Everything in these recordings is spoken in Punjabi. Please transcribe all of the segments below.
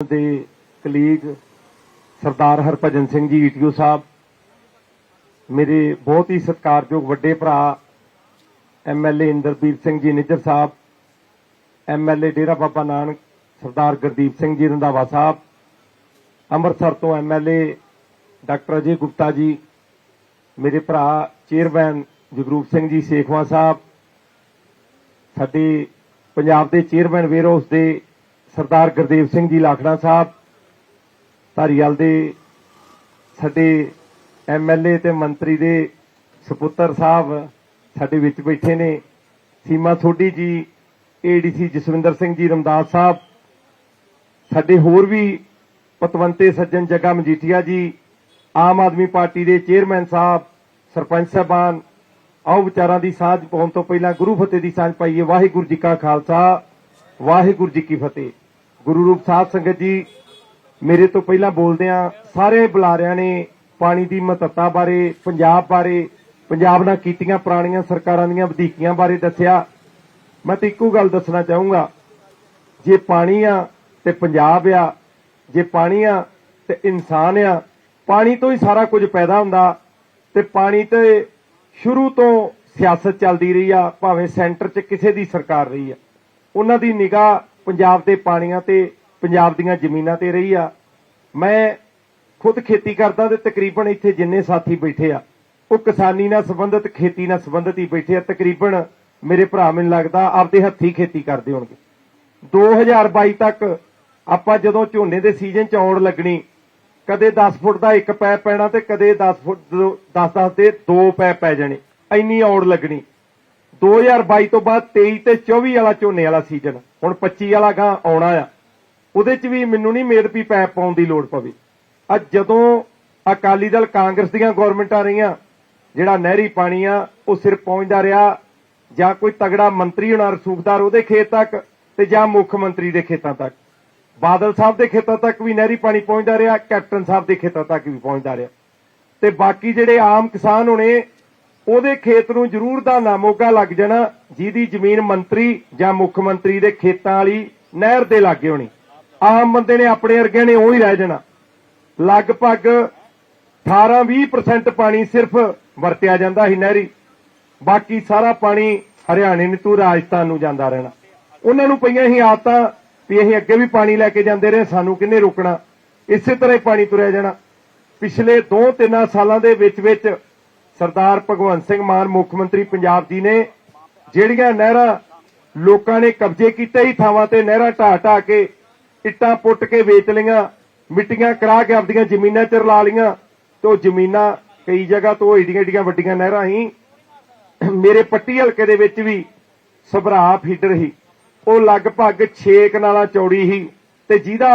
ਦੇ ਕਲੀਗ ਸਰਦਾਰ ਹਰਭਜਨ ਸਿੰਘ ਜੀ ਈਟੀਓ ਸਾਹਿਬ, ਮੇਰੇ ਬਹੁਤ ਹੀ ਸਤਿਕਾਰਯੋਗ ਵੱਡੇ ਭਰਾ ਐਮਐਲਏ ਇੰਦਰਪੀਰ ਸਿੰਘ ਜੀ, ਨਿੱਜਰ ਸਾਹਿਬ ਐਮਐਲਏ ਡੇਰਾ ਬਾਬਾ ਨਾਨਕ, ਸਰਦਾਰ ਗੁਰਦੀਪ ਸਿੰਘ ਜੀ, ਰੰਧਾਵਾ ਸਾਹਿਬ, ਅੰਮ੍ਰਿਤਸਰ ਤੋਂ ਐਮਐਲਏ ਡਾਕਟਰ ਅਜੇ ਗੁਪਤਾ ਜੀ, ਮੇਰੇ ਭਰਾ ਚੇਅਰਮੈਨ ਜਗਰੂਪ ਸਿੰਘ ਜੀ, ਸੇਖਵਾ ਸਾਹਿਬ, ਸਾਡੇ ਪੰਜਾਬ ਦੇ ਚੇਅਰਮੈਨ ਵੇਰੋਸ ਦੇ ਸਰਦਾਰ ਗੁਰਦੇਵ ਸਿੰਘ ਜੀ ਲਾਖੜਾ ਸਾਹਿਬ, ਧਾਰੀਵਾਲ ਦੇ ਸਾਡੇ ਐਮਐਲਏ ਤੇ ਮੰਤਰੀ ਦੇ ਸੁਪੁੱਤਰ ਸਾਹਿਬ ਸਾਡੇ ਵਿੱਚ ਬੈਠੇ ਨੇ। ਸੀਮਾ ਸੋਢੀ ਜੀ ਏਡੀਸੀ ਜਸਵਿੰਦਰ ਸਿੰਘ ਜੀ, ਰਮਦਾਸ ਸਾਹਿਬ, ਸਾਡੇ ਹੋਰ ਵੀ ਪਤਵੰਤੇ ਸੱਜਣ ਜੱਗਾ ਮਜੀਠੀਆ ਜੀ, ਆਮ ਆਦਮੀ ਪਾਰਟੀ ਦੇ ਚੇਅਰਮੈਨ ਸਾਹਿਬ, ਸਰਪੰਚ ਸਾਹਿਬਾਨ, ਆਓ ਵਿਚਾਰਾਂ ਦੀ ਸਾਂਝ ਪਾਉਣ ਤੋਂ ਪਹਿਲਾਂ ਗੁਰੂ ਫਤਿਹ ਦੀ ਸਾਂਝ ਪਾਈਏ। ਵਾਹਿਗੁਰੂ ਜੀ ਕਾ ਖਾਲਸਾ। ਵਾਹਿਗੁਰੂ ਜੀ ਕੀ ਫਤਿਹ। ਗੁਰੂ ਰੂਪ ਸਾਧ ਸੰਗਤ ਜੀ, ਮੇਰੇ ਤੋਂ ਪਹਿਲਾਂ ਬੋਲਦਿਆਂ ਸਾਰੇ ਬੁਲਾਰਿਆਂ ਨੇ ਪਾਣੀ ਦੀ ਮਹੱਤਤਾ ਬਾਰੇ, ਪੰਜਾਬ ਬਾਰੇ, ਪੰਜਾਬ ਨਾਲ ਕੀਤੀਆਂ ਪੁਰਾਣੀਆਂ ਸਰਕਾਰਾਂ ਦੀਆਂ ਵਧੀਕੀਆਂ ਬਾਰੇ ਦੱਸਿਆ। ਮੈਂ ਤਾਂ ਇੱਕੋ ਗੱਲ ਦੱਸਣਾ ਚਾਹੂੰਗਾ। ਜੇ ਪਾਣੀ ਆ ਤੇ ਪੰਜਾਬ ਆ, ਜੇ ਪਾਣੀ ਆ ਤੇ ਇਨਸਾਨ ਆ, ਪਾਣੀ ਤੋਂ ਹੀ ਸਾਰਾ ਕੁਝ ਪੈਦਾ ਹੁੰਦਾ। ਤੇ ਪਾਣੀ ਤੇ ਸ਼ੁਰੂ ਤੋਂ ਸਿਆਸਤ ਚੱਲਦੀ ਰਹੀ ਆ, ਭਾਵੇਂ ਸੈਂਟਰ 'ਚ ਕਿਸੇ ਦੀ ਸਰਕਾਰ ਰਹੀ ਆ। ਉਹਨਾਂ ਦੀ ਨਿਗਾਹ ਪੰਜਾਬ ਦੇ ਪਾਣੀਆਂ ਤੇ ਪੰਜਾਬ ਦੀਆਂ ਜ਼ਮੀਨਾਂ ਤੇ ਰਹੀ ਆ। ਮੈਂ ਖੁਦ ਖੇਤੀ ਕਰਦਾ ਤੇ ਤਕਰੀਬਨ ਇੱਥੇ ਜਿੰਨੇ ਸਾਥੀ ਬੈਠੇ ਆ, ਉਹ ਕਿਸਾਨੀ ਨਾਲ ਸੰਬੰਧਿਤ, ਖੇਤੀ ਨਾਲ ਸੰਬੰਧਿਤ ਹੀ ਬੈਠੇ ਆ। ਤਕਰੀਬਨ ਮੇਰੇ ਭਰਾ ਮੈਨੂੰ ਲੱਗਦਾ ਆਪਦੇ ਹੱਥੀ ਖੇਤੀ ਕਰਦੇ ਹੋਣਗੇ। 2022 ਤੱਕ ਆਪਾਂ ਜਦੋਂ ਝੋਨੇ ਦੇ ਸੀਜ਼ਨ ਚ ਆਉਣ ਲੱਗਣੀ, ਕਦੇ 10 ਫੁੱਟ ਦਾ ਇੱਕ ਪੈਪ ਪੈਣਾ ਤੇ ਕਦੇ 10 ਫੁੱਟ 10-10 ਦੇ ਦੋ ਪੈਪ ਪੈ ਜਾਣੇ। ਇੰਨੀ ਔੜ ਲੱਗਣੀ। 2022 ਤੋਂ ਬਾਅਦ 23 ਤੇ 24 ਵਾਲਾ ਝੋਨੇ ਵਾਲਾ ਸੀਜ਼ਨ ਹੁਣ 25 ਵਾਲਾ ਗਾਂ ਆਉਣਾ ਆ। ਉਹਦੇ ਚ ਵੀ ਮੈਨੂੰ ਨਹੀਂ ਮੇਦ ਵੀ ਪੈਪ ਪਾਉਣ ਦੀ ਲੋੜ ਪਵੇ। ਅੱਜ ਜਦੋਂ ਅਕਾਲੀ ਦਲ ਕਾਂਗਰਸ ਦੀਆਂ ਗਵਰਨਮੈਂਟਾਂ ਰਹੀਆਂ, ਜਿਹੜਾ ਨਹਿਰੀ ਪਾਣੀ ਆ, ਉਹ ਸਿਰ ਪਹੁੰਚਦਾ ਰਿਹਾ, ਜਾਂ ਕੋਈ ਤਗੜਾ ਮੰਤਰੀ ਹੋਣਾ ਰਸੂਖਦਾਰ ਉਹਦੇ ਖੇਤ ਤੱਕ, ਤੇ ਜਾਂ ਮੁੱਖ ਮੰਤਰੀ ਦੇ ਖੇਤਾਂ ਤੱਕ। ਬਾਦਲ ਸਾਹਿਬ ਦੇ ਖੇਤਾਂ ਤੱਕ ਵੀ ਨਹਿਰੀ ਪਾਣੀ ਪਹੁੰਚਦਾ ਰਿਹਾ, ਕੈਪਟਨ ਸਾਹਿਬ ਦੇ ਖੇਤਾਂ ਤੱਕ ਵੀ ਪਹੁੰਚਦਾ ਰਿਹਾ। ਤੇ ਬਾਕੀ ਜਿਹੜੇ ਆਮ ਕਿਸਾਨ ਹੋਣੇ ਉਹਦੇ ਖੇਤ ਨੂੰ ਜ਼ਰੂਰ ਦਾ ਨਾਮੋਗਾ ਲੱਗ ਜਾਣਾ, ਜਿਹਦੀ ਜ਼ਮੀਨ ਮੰਤਰੀ ਜਾਂ ਮੁੱਖ ਮੰਤਰੀ ਦੇ ਖੇਤਾਂ ਵਾਲੀ ਨਹਿਰ ਦੇ ਲਾਗੇ ਹੋਣੀ। ਆਮ ਬੰਦੇ ਨੇ ਆਪਣੇ ਵਰਗਿਆਂ ਨੇ ਉਹ ਹੀ ਰਹਿ ਜਾਣਾ। ਲਗਭਗ 18-20% ਪਾਣੀ ਸਿਰਫ ਵਰਤਿਆ ਜਾਂਦਾ ਹੀ ਨਹਿਰੀ। ਬਾਕੀ ਸਾਰਾ ਪਾਣੀ ਹਰਿਆਣੇ ਨੂੰ ਤੋਂ ਰਾਜਸਥਾਨ ਨੂੰ ਜਾਂਦਾ ਰਹਿਣਾ। ਉਹਨਾਂ ਨੂੰ ਪਈਆਂ ਹੀ ਆਦਤਾਂ ਵੀ ਅਸੀਂ ਅੱਗੇ ਵੀ ਪਾਣੀ ਲੈ ਕੇ ਜਾਂਦੇ ਰਹੇ, ਸਾਨੂੰ ਕਿੰਨੇ ਰੋਕਣਾ। ਇਸੇ ਤਰ੍ਹਾਂ ਹੀ ਪਾਣੀ ਤੁਰਿਆ ਜਾਣਾ। ਪਿਛਲੇ 2-3 ਸਾਲਾਂ ਦੇ ਵਿੱਚ ਵਿੱਚ ਸਰਦਾਰ ਭਗਵੰਤ ਸਿੰਘ ਮਾਨ, ਮੁੱਖ ਮੰਤਰੀ ਪੰਜਾਬ ਜੀ ਨੇ ਜਿਹੜੀਆਂ ਨਹਿਰਾਂ ਲੋਕਾਂ ਨੇ ਕਬਜ਼ੇ ਕੀਤੇ ਹੀ ਥਾਵਾਂ ਤੇ ਨਹਿਰਾਂ ਢਾਹ ਢਾਹ ਕੇ ਇੱਟਾਂ ਪੁੱਟ ਕੇ ਵੇਚ ਲਈਆਂ, ਮਿੱਟੀਆਂ ਕਰਾ ਕੇ ਆਪਦੀਆਂ ਜ਼ਮੀਨਾਂ 'ਚ ਰਲਾ ਲਈਆਂ ਤੇ ਉਹ ਜ਼ਮੀਨਾਂ ਕਈ ਜਗ੍ਹਾ ਤੋਂ ਏਡੀਆਂ ਏਡੀਆਂ ਵੱਡੀਆਂ ਨਹਿਰਾਂ ਹੀ ਮੇਰੇ ਪੱਟੀ ਹਲਕੇ ਦੇ ਵਿੱਚ ਵੀ ਸਭਰਾ ਫੀਡਰ ਹੀ ਉਹ ਲਗਭਗ 6 ਕਨਾਲਾਂ ਚੌੜੀ ਸੀ ਤੇ ਜਿਹਦਾ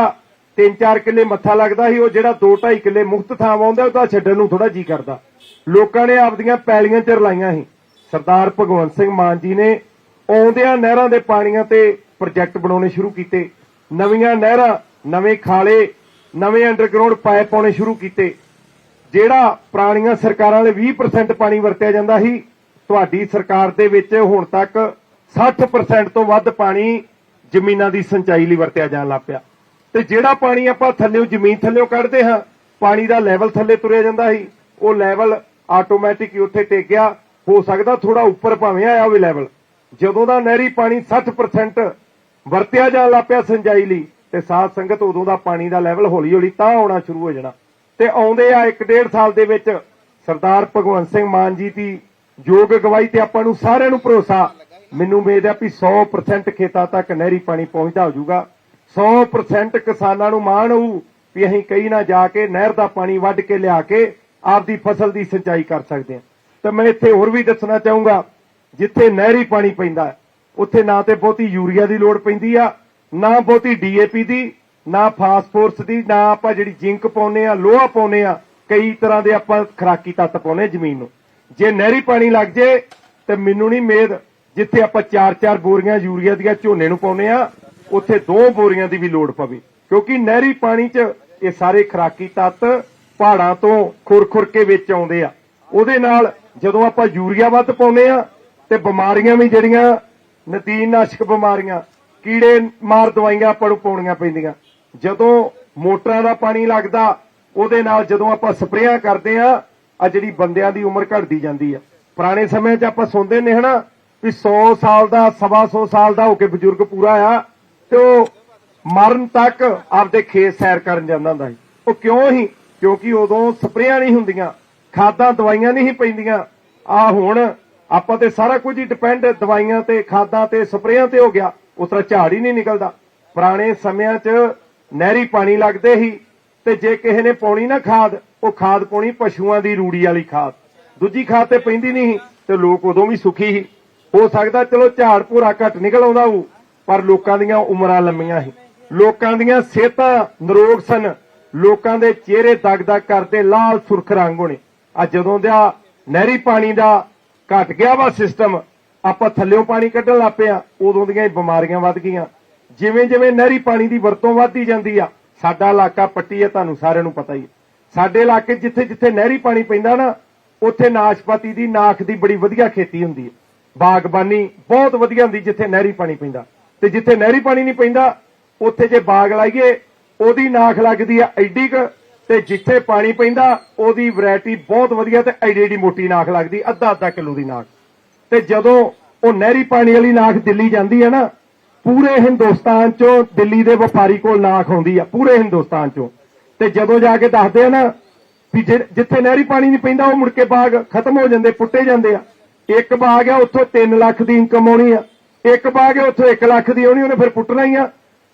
3-4 ਕਿੱਲੇ ਮੱਥਾ ਲੱਗਦਾ ਸੀ, ਉਹ ਜਿਹੜਾ 2-2.5 ਕਿੱਲੇ ਮੁਫਤ ਥਾਂ ਆਉਂਦਾ ਉਹਦਾ ਛੱਡਣ ਨੂੰ ਥੋੜਾ ਜੀ ਕਰਦਾ। ਲੋਕਾਂ ਨੇ ਆਪਦੀਆਂ ਪੈਲੀਆਂ ਚ ਰਲਾਈਆਂ ਸੀ। ਸਰਦਾਰ ਭਗਵੰਤ ਸਿੰਘ ਮਾਨ ਜੀ ਨੇ ਆਉਂਦਿਆਂ ਨਹਿਰਾਂ ਦੇ ਪਾਣੀਆਂ ਤੇ ਪ੍ਰੋਜੈਕਟ ਬਣਾਉਣੇ ਸ਼ੁਰੂ ਕੀਤੇ। ਨਵੀਆਂ ਨਹਿਰਾਂ, ਨਵੇਂ ਖਾਲੇ, ਨਵੇਂ ਅੰਡਰਗਰਾਉਂਡ ਪਾਈਪ ਪਾਉਣੇ ਸ਼ੁਰੂ ਕੀਤੇ। ਜਿਹੜਾ ਪੁਰਾਣੀਆਂ ਸਰਕਾਰਾਂ ਵਾਲੇ 20% ਪਾਣੀ ਵਰਤਿਆ ਜਾਂਦਾ ਸੀ, ਤੁਹਾਡੀ ਸਰਕਾਰ ਦੇ ਵਿੱਚ ਹੁਣ ਤੱਕ 60% ਤੋਂ ਵੱਧ ਪਾਣੀ ਜ਼ਮੀਨਾਂ ਦੀ ਸਿੰਚਾਈ ਲਈ ਵਰਤਿਆ ਜਾਣ ਲੱਗ ਪਿਆ। ਤੇ ਜਿਹੜਾ ਪਾਣੀ ਆਪਾਂ ਥੱਲੇੋਂ ਜ਼ਮੀਨ ਥੱਲੇੋਂ ਕੱਢਦੇ ਹਾਂ, ਪਾਣੀ ਦਾ ਲੈਵਲ ਥੱਲੇ ਤੁਰਿਆ ਜਾਂਦਾ ਸੀ, ਉਹ ਲੈਵਲ ਆਟੋਮੈਟਿਕ ਹੀ ਉੱਥੇ ਟੇਕਿਆ। ਹੋ ਸਕਦਾ ਥੋੜਾ ਉੱਪਰ ਭਾਵੇਂ ਆਇਆ ਹੋਵੇ ਲੈਵਲ ਜਦੋਂ ਦਾ ਨਹਿਰੀ ਪਾਣੀ 60% ਵਰਤਿਆ ਜਾਣ ਲੱਗ ਪਿਆ ਲਈ, ਤੇ ਸਾਧ ਸੰਗਤ ਉਦੋਂ ਦਾ ਪਾਣੀ ਦਾ ਲੈਵਲ ਹੌਲੀ ਹੌਲੀ ਤਾਂ ਆਉਣਾ ਸ਼ੁਰੂ ਹੋ ਜਾਣਾ। ਤੇ ਆਉਂਦੇ ਆ 1.5 ਸਾਲ ਦੇ ਵਿੱਚ ਸਰਦਾਰ ਭਗਵੰਤ ਸਿੰਘ ਮਾਨ ਜੀ ਦੀ ਯੋਗ ਅਗਵਾਈ ਤੇ ਆਪਾਂ ਨੂੰ ਸਾਰਿਆਂ ਨੂੰ ਭਰੋਸਾ। ਮੈਨੂੰ ਉਮੀਦ ਹੈ ਵੀ 100% ਖੇਤਾਂ ਤੱਕ ਨਹਿਰੀ ਪਾਣੀ ਪਹੁੰਚਦਾ ਹੋ ਜਾਊਗਾ 100% ਕਿਸਾਨਾਂ ਨੂੰ ਮਾਣ ਹੋਊ ਵੀ ਅਸੀਂ ਕਈ ਨਾ ਜਾ ਕੇ ਨਹਿਰ ਦਾ ਪਾਣੀ ਵੱਢ ਕੇ ਲਿਆ ਕੇ ਆਪਦੀ ਫਸਲ ਦੀ ਸਿੰਚਾਈ ਕਰ ਸਕਦੇ ਹਾਂ। ਤਾਂ ਮੈਂ ਇੱਥੇ ਹੋਰ ਵੀ ਦੱਸਣਾ ਚਾਹੂੰਗਾ, ਜਿੱਥੇ ਨਹਿਰੀ ਪਾਣੀ ਪੈਂਦਾ ਉੱਥੇ ਨਾ ਤੇ ਬਹੁਤੀ ਯੂਰੀਆ ਦੀ ਲੋੜ ਪੈਂਦੀ ਆ, ਨਾ ਬਹੁਤੀ ਡੀਏਪੀ ਦੀ, ਨਾ ਫਾਸਫੋਰਸ ਦੀ, ਨਾ ਆਪਾਂ ਜਿਹੜੀ ਜ਼ਿੰਕ ਪਾਉਨੇ ਆ, ਲੋਹਾ ਪਾਉਨੇ ਆ, ਕਈ ਤਰ੍ਹਾਂ ਦੇ ਆਪਾਂ ਖਰਾਕੀ ਤੱਤ ਪਾਉਨੇ ਜ਼ਮੀਨ ਨੂੰ। ਜੇ ਨਹਿਰੀ ਪਾਣੀ ਲੱਗ ਜੇ, ਤੇ ਮੈਨੂੰ ਨਹੀਂ ਮੇਦ ਜਿੱਥੇ ਆਪਾਂ 4-4 ਬੋਰੀਆਂ ਯੂਰੀਆ ਦੀਆਂ ਝੋਨੇ ਨੂੰ ਪਾਉਨੇ ਆ, ਉੱਥੇ ਦੋ ਬੋਰੀਆਂ ਦੀ ਵੀ ਲੋੜ ਪਵੇ। ਕਿਉਂਕਿ ਨਹਿਰੀ ਪਾਣੀ 'ਚ ਇਹ ਸਾਰੇ ਖਰਾਕੀ ਤੱਤ ਪਹਾੜਾਂ ਤੋਂ ਖੁਰਖੁਰ ਕੇ ਵਿੱਚ ਆਉਂਦੇ ਆ। ਉਹਦੇ ਨਾਲ ਜਦੋਂ ਆਪਾਂ ਯੂਰੀਆ ਵੱਧ ਪਾਉਂਦੇ ਆ ਤੇ ਬਿਮਾਰੀਆਂ ਵੀ ਜਿਹੜੀਆਂ, ਨਦੀਨ ਬਿਮਾਰੀਆਂ, ਕੀੜੇ ਮਾਰ ਦਵਾਈਆਂ ਆਪਾਂ ਨੂੰ ਪਾਉਣੀਆਂ ਪੈਂਦੀਆਂ। ਜਦੋਂ ਮੋਟਰਾਂ ਦਾ ਪਾਣੀ ਲੱਗਦਾ, ਉਹਦੇ ਨਾਲ ਜਦੋਂ ਆਪਾਂ ਸਪਰੇਆਂ ਕਰਦੇ ਆ ਆ ਜਿਹੜੀ ਬੰਦਿਆਂ ਦੀ ਉਮਰ ਘਟਦੀ ਜਾਂਦੀ ਆ। ਪੁਰਾਣੇ ਸਮੇਂ 'ਚ ਆਪਾਂ ਸੁਣਦੇ ਨੇ ਹਨਾ ਵੀ 100 ਸਾਲ ਦਾ, ਸਵਾ 100 ਸਾਲ ਦਾ ਹੋ ਕੇ ਬਜ਼ੁਰਗ ਪੂਰਾ ਆ ਤੇ ਉਹ ਮਰਨ ਤੱਕ ਆਪਦੇ ਖੇਤ ਸੈਰ ਕਰਨ ਜਾਂਦਾ ਹੁੰਦਾ ਸੀ। ਉਹ ਕਿਉਂ ਹੀ ਕਿਉਂਕਿ ਉਦੋਂ ਸਪਰੇਆਂ ਨਹੀਂ ਹੁੰਦੀਆਂ, ਖਾਦਾਂ ਦਵਾਈਆਂ ਨਹੀਂ ਪੈਂਦੀਆਂ। ਆ ਹੁਣ ਆਪਾਂ ਤੇ ਸਾਰਾ ਕੁਝ ਹੀ ਡਿਪੈਂਡ ਦਵਾਈਆਂ ਤੇ, ਖਾਦਾਂ ਤੇ, ਸਪਰੇਆਂ ਤੇ ਹੋ ਗਿਆ। ਉਸ ਤਰ੍ਹਾਂ ਝਾੜ ਹੀ ਨਹੀਂ ਨਿਕਲਦਾ। ਪੁਰਾਣੇ ਸਮਿਆਂ 'ਚ ਨਹਿਰੀ ਪਾਣੀ ਲੱਗਦੇ ਸੀ ਤੇ ਜੇ ਕਿਸੇ ਨੇ ਪਾਉਣੀ ਨਾ ਖਾਦ, ਉਹ ਖਾਦ ਪਾਉਣੀ ਪਸ਼ੂਆਂ ਦੀ ਰੂੜੀ ਵਾਲੀ ਖਾਦ। ਦੂਜੀ ਖਾਦ ਤੇ ਪੈਂਦੀ ਨਹੀਂ ਸੀ ਤੇ ਲੋਕ ਉਦੋਂ ਵੀ ਸੁਖੀ ਸੀ। ਹੋ ਸਕਦਾ ਚਲੋ ਝਾੜ ਭੂਰਾ ਘੱਟ ਨਿਕਲ ਆਉਂਦਾ ਉਹ ਪਰ ਲੋਕਾਂ ਦੀਆਂ ਉਮਰਾਂ ਲੰਮੀਆਂ ਸੀ। ਲੋਕਾਂ ਦੀਆਂ ਸਿਹਤਾਂ ਨਿਰੋਗ ਸਨ। ਲੋਕਾਂ ਦੇ ਚਿਹਰੇ ਦਗ-ਦਗ ਕਰਦੇ ਲਾਲ ਸੁਰਖ ਰੰਗ ਹੋਣੇ। ਆ ਜਦੋਂ ਦਾ ਨਹਿਰੀ ਪਾਣੀ ਦਾ ਘਟ ਗਿਆ ਵਾ ਸਿਸਟਮ ਆਪਾਂ ਥੱਲਿਓਂ ਪਾਣੀ ਕੱਢਣ ਲੱਗ ਪਿਆ ਉਦੋਂ ਦੀਆਂ ਹੀ ਬਿਮਾਰੀਆਂ ਵੱਧ ਗਈਆਂ। ਜਿਵੇਂ ਜਿਵੇਂ ਨਹਿਰੀ ਪਾਣੀ ਦੀ ਵਰਤੋਂ ਵੱਧਦੀ ਜਾਂਦੀ ਆ, ਸਾਡਾ ਇਲਾਕਾ ਪੱਟੀ ਹੈ ਤੁਹਾਨੂੰ ਸਾਰਿਆਂ ਨੂੰ ਪਤਾ ਹੀ ਹੈ ਸਾਡੇ ਇਲਾਕੇ 'ਚ ਜਿੱਥੇ ਜਿੱਥੇ ਨਹਿਰੀ ਪਾਣੀ ਪੈਂਦਾ ਨਾ, ਉੱਥੇ ਨਾਸ਼ਪਾਤੀ ਦੀ, ਨਾਖ ਦੀ ਬੜੀ ਵਧੀਆ ਖੇਤੀ ਹੁੰਦੀ ਹੈ ਬਾਗਬਾਨੀ ਬਹੁਤ ਵਧੀਆ ਹੁੰਦੀ ਜਿੱਥੇ ਨਹਿਰੀ ਪਾਣੀ ਪੈਂਦਾ। ਤੇ ਜਿੱਥੇ ਨਹਿਰੀ ਪਾਣੀ ਨਹੀਂ ਪੈਂਦਾ, ਉੱਥੇ ਜੇ ਬਾਗ ਲਾਈਏ ਉਹਦੀ ਨਾਖ ਲੱਗਦੀ ਆ ਐਡੀ ਕ, ਤੇ ਜਿੱਥੇ ਪਾਣੀ ਪੈਂਦਾ, ਉਹਦੀ ਵੈਰਾਈਟੀ ਬਹੁਤ ਵਧੀਆ ਤੇ ਐਡੀ ਐਡੀ ਮੋਟੀ ਨਾਖ ਲੱਗਦੀ, ਅੱਧਾ ਅੱਧਾ ਕਿਲੋ ਦੀ ਨਾਖ। ਤੇ ਜਦੋਂ ਉਹ ਨਹਿਰੀ ਪਾਣੀ ਵਾਲੀ ਨਾਖ ਦਿੱਲੀ ਜਾਂਦੀ ਹੈ ਨਾ, ਪੂਰੇ ਹਿੰਦੁਸਤਾਨ ਚੋਂ ਦਿੱਲੀ ਦੇ ਵਪਾਰੀ ਕੋਲ ਨਾਖ ਆਉਂਦੀ ਆ, ਪੂਰੇ ਹਿੰਦੁਸਤਾਨ ਚੋਂ। ਤੇ ਜਦੋਂ ਜਾ ਕੇ ਦੱਸਦੇ ਆ ਨਾ ਵੀ ਜਿੱਥੇ ਨਹਿਰੀ ਪਾਣੀ ਨਹੀਂ ਪੈਂਦਾ, ਉਹ ਮੁੜ ਕੇ ਬਾਗ ਖਤਮ ਹੋ ਜਾਂਦੇ, ਪੁੱਟੇ ਜਾਂਦੇ ਆ। ਇੱਕ ਬਾਗ ਆ, ਉੱਥੋਂ 3 ਲੱਖ ਦੀ ਇਨਕਮ ਆਉਣੀ ਆ। ਇੱਕ ਬਾਗ ਆ, ਉੱਥੋਂ 1 ਲੱਖ ਦੀ ਆਉਣੀ, ਉਹਨੇ ਫਿਰ ਪੁੱਟਣਾ ਹੀ ਆ।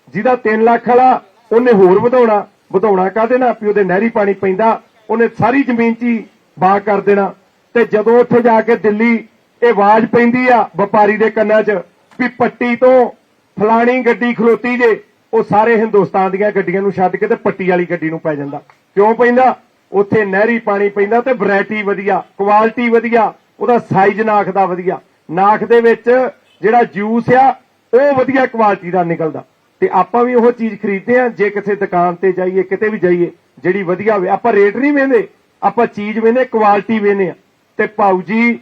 ਜਿਹਦਾ 3 ਲੱਖ ਵਾਲਾ ਉਹਨੇ ਹੋਰ ਵਧਾਉਣਾ ਵਧਾਉਣਾ ਕਾਹਦੇ ਨਾਲ? ਵੀ ਉਹਦੇ ਨਹਿਰੀ ਪਾਣੀ ਪੈਂਦਾ, ਉਹਨੇ ਸਾਰੀ ਜ਼ਮੀਨ 'ਚ ਹੀ ਬਾਗ ਕਰ ਦੇਣਾ। ਤੇ ਜਦੋਂ ਉੱਥੇ ਜਾ ਕੇ ਦਿੱਲੀ ਇਹ ਆਵਾਜ਼ ਪੈਂਦੀ ਆ ਵਪਾਰੀ ਦੇ ਕੰਨਾਂ 'ਚ ਵੀ ਪੱਟੀ ਤੋਂ ਫਲਾਣੀ ਗੱਡੀ ਖਲੋਤੀ ਜੇ, ਉਹ ਸਾਰੇ ਹਿੰਦੁਸਤਾਨ ਦੀਆਂ ਗੱਡੀਆਂ ਨੂੰ ਛੱਡ ਕੇ ਤੇ ਪੱਟੀ ਵਾਲੀ ਗੱਡੀ ਨੂੰ ਪੈ ਜਾਂਦਾ। ਕਿਉਂ ਪੈਂਦਾ? ਉੱਥੇ ਨਹਿਰੀ ਪਾਣੀ ਪੈਂਦਾ ਤੇ ਵੈਰਾਈਟੀ ਵਧੀਆ ਕੁਆਲਿਟੀ ਵਧੀਆ, ਉਹਦਾ ਸਾਈਜ਼ ਨਾਖ ਦਾ ਵਧੀਆ। ਨਾਖ ਦੇ ਵਿੱਚ ਜਿਹੜਾ ਜੂਸ ਆ, ਉਹ ਵਧੀਆ ਕੁਆਲਿਟੀ ਦਾ ਨਿਕਲਦਾ। ਤੇ ਆਪਾਂ ਵੀ ਉਹ ਚੀਜ਼ ਖਰੀਦਦੇ ਆ ਜੇ ਕਿਸੇ ਦੁਕਾਨ ਤੇ ਜਾਈਏ, ਕਿਤੇ ਵੀ ਜਾਈਏ, ਜਿਹੜੀ ਵਧੀਆ ਹੋਵੇ। ਆਪਾਂ ਰੇਟ ਨਹੀਂ ਵੇਂਦੇ ਆਪਾਂ ਚੀਜ਼ ਵੇਂਦੇ ਕੁਆਲਿਟੀ ਵੇਂਦੇ ਆ ਤੇ ਭਾਊ ਜੀ,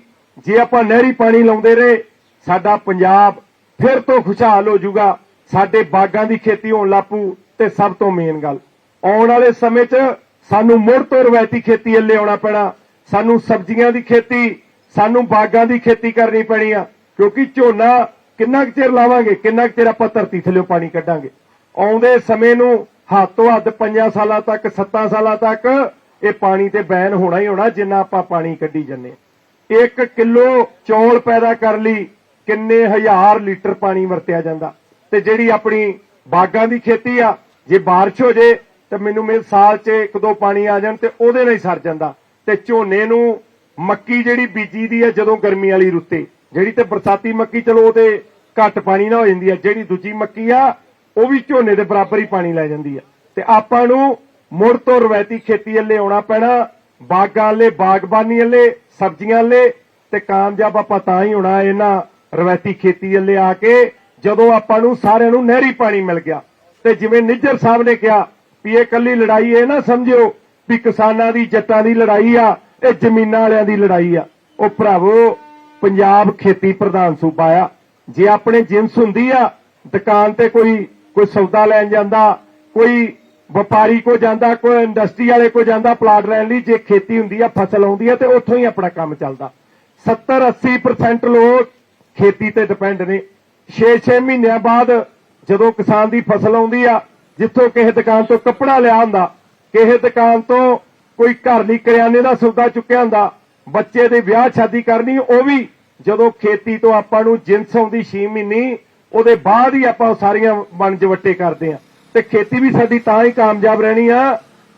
ਜੇ ਆਪਾਂ ਨਹਿਰੀ ਪਾਣੀ ਲਾਉਂਦੇ ਰਹੇ, ਸਾਡਾ ਪੰਜਾਬ ਫਿਰ ਤੋਂ ਖੁਸ਼ਹਾਲ ਹੋ ਜਾਊਗਾ। ਸਾਡੇ ਬਾਗਾਂ ਦੀ ਖੇਤੀ ਹੋਣ ਲੱਪੂ, ਤੇ ਸਭ ਤੋਂ ਮੇਨ ਗੱਲ। ਆਉਣ ਵਾਲੇ ਸਮੇਂ 'ਚ ਸਾਨੂੰ ਮੁੜ ਤੋਂ ਰਵਾਇਤੀ ਖੇਤੀ ਵੱਲੇ ਆਉਣਾ ਪੈਣਾ। ਸਾਨੂੰ ਸਬਜ਼ੀਆਂ ਦੀ ਖੇਤੀ, ਸਾਨੂੰ ਬਾਗਾਂ ਦੀ ਖੇਤੀ ਕਰਨੀ ਪੈਣੀ ਆ। ਕਿਉਂਕਿ ਝੋਨਾ ਕਿੰਨਾ ਕੁ ਚਿਰ ਲਾਵਾਂਗੇ, ਕਿੰਨਾ ਕੁ ਚਿਰ ਆਪਾਂ ਧਰਤੀ ਥੱਲੇ ਪਾਣੀ ਕੱਢਾਂਗੇ? ਆਉਂਦੇ ਸਮੇਂ ਨੂੰ ਹੱਦ ਤੋਂ ਹੱਦ 5 ਸਾਲਾਂ ਤੱਕ 7 ਸਾਲਾਂ ਤੱਕ ਇਹ ਪਾਣੀ ਤੇ ਬੈਨ ਹੋਣਾ ਹੀ ਹੋਣਾ, ਜਿੰਨਾ ਆਪਾਂ ਪਾਣੀ ਕੱਢੀ ਜੰਨੇ ਇੱਕ ਕਿਲੋ ਚੌਲ ਪੈਦਾ ਕਰ ਲਈ, ਕਿੰਨੇ ਹਜ਼ਾਰ ਲੀਟਰ ਪਾਣੀ ਵਰਤਿਆ ਜਾਂਦਾ। ਤੇ ਜਿਹੜੀ ਆਪਣੀ ਬਾਗਾਂ ਦੀ ਖੇਤੀ ਆ, ਜੇ ਬਾਰਿਸ਼ ਹੋ ਜੇ, ਤੇ ਮੈਨੂੰ ਮੇਰੇ ਸਾਲ 'ਚ ਇੱਕ ਦੋ ਪਾਣੀ ਆ ਜਾਣ ਤੇ ਉਹਦੇ ਨਾਲ ਹੀ ਸਰ ਜਾਂਦਾ। ਤੇ ਝੋਨੇ ਨੂੰ ਮੱਕੀ ਜਿਹੜੀ ਬੀਜੀ ਦੀ ਹੈ ਜਦੋਂ ਗਰਮੀ ਵਾਲੀ ਰੁੱਤੇ ਜਿਹੜੀ ਤੇ ਬਰਸਾਤੀ ਮੱਕੀ, ਚਲੋ ਉਹ ਤੇ ਘੱਟ ਪਾਣੀ ਨਾਲ ਹੋ ਜਾਂਦੀ ਹੈ ਜਿਹੜੀ ਦੂਜੀ ਮੱਕੀ ਆ, ਉਹ ਵੀ ਝੋਨੇ ਦੇ ਬਰਾਬਰ ਹੀ ਪਾਣੀ ਲੈ ਜਾਂਦੀ ਆ। ਤੇ ਆਪਾਂ ਨੂੰ ਮੁੜ ਤੋਂ ਰਵਾਇਤੀ ਖੇਤੀ ਵੱਲੇ ਆਉਣਾ ਪੈਣਾ, ਬਾਗਾਂ ਵੱਲੇ, ਬਾਗਬਾਨੀ ਵੱਲੇ, ਸਬਜ਼ੀਆਂ ਵੱਲੇ, ਤੇ ਕਾਮਯਾਬ ਆਪਾਂ ਤਾਂ ਹੀ ਹੋਣਾ ਇਹਨਾਂ ਰਵਾਇਤੀ ਖੇਤੀ ਵੱਲੇ ਆ ਕੇ, ਜਦੋਂ ਆਪਾਂ ਨੂੰ ਸਾਰਿਆਂ ਨੂੰ ਨਹਿਰੀ ਪਾਣੀ ਮਿਲ ਗਿਆ। ਤੇ ਜਿਵੇਂ ਨਿੱਜਰ ਸਾਹਿਬ ਨੇ ਕਿਹਾ ਵੀ ਇਹ ਕੱਲੀ ਲੜਾਈ ਇਹ ਨਾ ਸਮਝਿਓ ਵੀ ਕਿਸਾਨਾਂ ਦੀ, ਜੱਟਾਂ ਦੀ ਲੜਾਈ ਆ, ਇਹ ਜ਼ਮੀਨਾਂ ਵਾਲਿਆਂ ਦੀ ਲੜਾਈ ਆ। ਉਹ ਭਰਾਵੋ ਪੰਜਾਬ ਖੇਤੀ ਪ੍ਰਧਾਨ ਸੂਬਾ ਆ। ਜੇ ਆਪਣੇ ਜਿੰਸ ਹੁੰਦੀ ਆ, ਦੁਕਾਨ ਤੇ ਕੋਈ ਕੋਈ ਸੌਦਾ ਲੈਣ ਜਾਂਦਾ, ਕੋਈ ਵਪਾਰੀ ਕੋ ਜਾਂਦਾ, ਕੋਈ ਇੰਡਸਟਰੀ ਵਾਲੇ ਕੋ ਜਾਂਦਾ ਪਲਾਟ ਲੈਣ ਲਈ, ਜੇ ਖੇਤੀ ਹੁੰਦੀ ਆ, ਫਸਲ ਆਉਂਦੀ ਆ, ਤੇ ਉੱਥੋਂ ਹੀ ਆਪਣਾ ਕੰਮ ਚੱਲਦਾ। 70 80% ਲੋਕ ਖੇਤੀ ਤੇ ਡਿਪੈਂਡ ਨੇ। 6-6 ਮਹੀਨਿਆਂ ਬਾਅਦ ਜਦੋਂ ਕਿਸਾਨ ਦੀ ਫਸਲ ਆਉਂਦੀ ਆ, ਜਿੱਥੋਂ ਕਿਸੇ ਦੁਕਾਨ ਤੋਂ ਕੱਪੜਾ ਲਿਆ ਹੁੰਦਾ, ਕਿਸੇ ਦੁਕਾਨ ਤੋਂ ਕੋਈ ਘਰ ਲਈ ਕਰਿਆਨੇ ਦਾ ਸੌਦਾ ਚੁੱਕਿਆ ਹੁੰਦਾ ਬੱਚੇ ਦੇ ਵਿਆਹ ਸ਼ਾਦੀ ਕਰਨੀ, ਉਹ ਵੀ ਜਦੋਂ ਖੇਤੀ ਤੋਂ ਆਪਾਂ ਨੂੰ ਜਿੰਸ ਆਉਂਦੀ 6 ਮਹੀਨੇ, ਉਹਦੇ ਬਾਅਦ ਹੀ ਆਪਾਂ ਸਾਰੀਆਂ ਵਣਜ ਵੱਟੇ ਕਰਦੇ ਆ ਤੇ ਖੇਤੀ ਵੀ ਸਾਡੀ ਤਾਂ ਹੀ ਕਾਮਯਾਬ ਰਹਿਣੀ ਆ।